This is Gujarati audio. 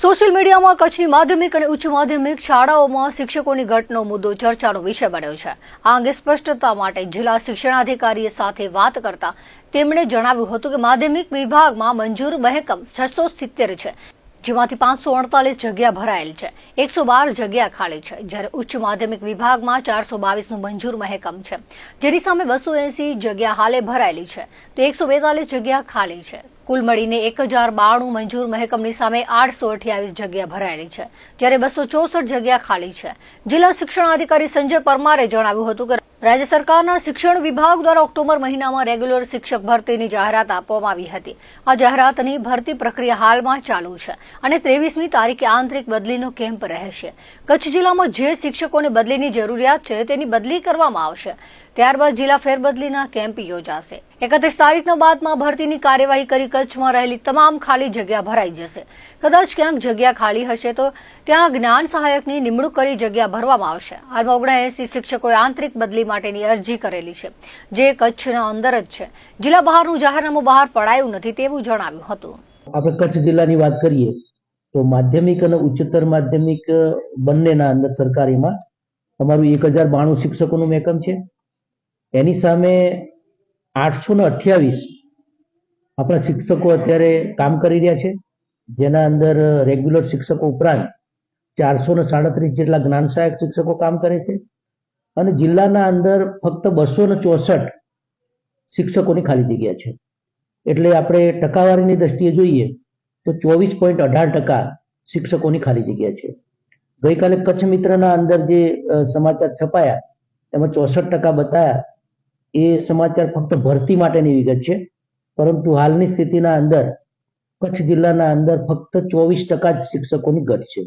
સોશિયલ મીડિયામાં કચ્છની માધ્યમિક અને ઉચ્ચ માધ્યમિક શાળાઓમાં શિક્ષકોની ઘટનો મુદ્દો ચર્ચાનો વિષય બન્યો છે. આ અંગે સ્પષ્ટતા માટે જિલ્લા શિક્ષણાધિકારીએ સાથે વાત કરતા તેમણે જણાવ્યું હતું કે માધ્યમિક વિભાગમાં મંજૂર મહેકમ છસો સિત્તેર છે, જેમાંથી પાંચસો અડતાલીસ જગ્યા ભરાયેલ છે, એકસો બાર જગ્યા ખાલી છે. જ્યારે ઉચ્ચ માધ્યમિક વિભાગમાં ચારસો બાવીસનું મંજૂર મહેકમ છે. જેની સામે બસો એસી જગ્યા હાલે ભરાયેલી છે, તો એકસો બેતાલીસ જગ્યા ખાલી છે. કુલ મળીને એક હજાર બાણું મંજૂર મહેકમની સામે આઠસો અઠ્યાવીસ જગ્યા ભરાયેલી છે. જ્યારે બસો ચોસઠ જગ્યા ખાલી છે. જિલ્લા શિક્ષણાધિકારી સંજય પરમારે જણાવ્યું હતું કે રાજ્ય સરકારના શિક્ષણ વિભાગ દ્વારા ઓક્ટોબર મહિનામાં રેગ્યુલર શિક્ષક ભરતીની જાહેરાત આપવામાં આવી હતી. આ જાહેરાતની ભરતી પ્રક્રિયા હાલમાં ચાલુ છે અને ત્રેવીસમી તારીખે આંતરિક બદલીનો કેમ્પ રહેશે. કચ્છ જિલ્લામાં જે શિક્ષકોને બદલીની જરૂરિયાત છે તેની બદલી કરવામાં આવશે. ત્યારબાદ જિલ્લા ફેરબદલીના કેમ્પ યોજાશે. એકત્રીસ તારીખના બાદમાં ભરતીની કાર્યવાહી કરી કચ્છમાં રહેલી તમામ ખાલી જગ્યા ભરાઈ જશે. કદાચ ક્યાંક જગ્યા ખાલી હશે તો ત્યાં જ્ઞાન સહાયકની નિમણૂક કરી જગ્યા ભરવામાં આવશે. હાલમાં ઓગણએસી શિક્ષકોએ આંતરિક બદલી માટેની અરજી કરેલી છે, જે કચ્છના અંદર જ છે. જિલ્લા બહારનું જાહેરનામું બહાર પડાયું નથી તેવું જણાવ્યું હતું. આપણે કચ્છ જિલ્લાની વાત કરીએ તો માધ્યમિક અને ઉચ્ચતર માધ્યમિક બંનેના અંદર સરકારીમાં અમારું એક હજાર બાણું શિક્ષકોનું મેકમ છે. એની સામે આઠસો ને અઠ્યાવીસ આપણા શિક્ષકો અત્યારે કામ કરી રહ્યા છે, જેના અંદર રેગ્યુલર શિક્ષકો ઉપરાંત ચારસો ને સાડત્રીસ જેટલા જ્ઞાન સહાયક શિક્ષકો કામ કરે છે અને જિલ્લાના અંદર ફક્ત બસો ને ચોસઠ શિક્ષકોની ખાલી જગ્યા છે. એટલે આપણે ટકાવારીની દ્રષ્ટિએ જોઈએ તો ચોવીસ પોઈન્ટ અઢાર ટકા શિક્ષકોની ખાલી જગ્યા છે. ગઈકાલે કચ્છ મિત્રના અંદર જે સમાચાર છપાયા, એમાં ચોસઠ ટકા બતાયા, એ સમાચાર ફક્ત ભરતી માટેની વિગત છે. પરંતુ હાલની સ્થિતિના અંદર કચ્છ જિલ્લાના અંદર ફક્ત ચોવીસ ટકા જ શિક્ષકોની ઘટ છે.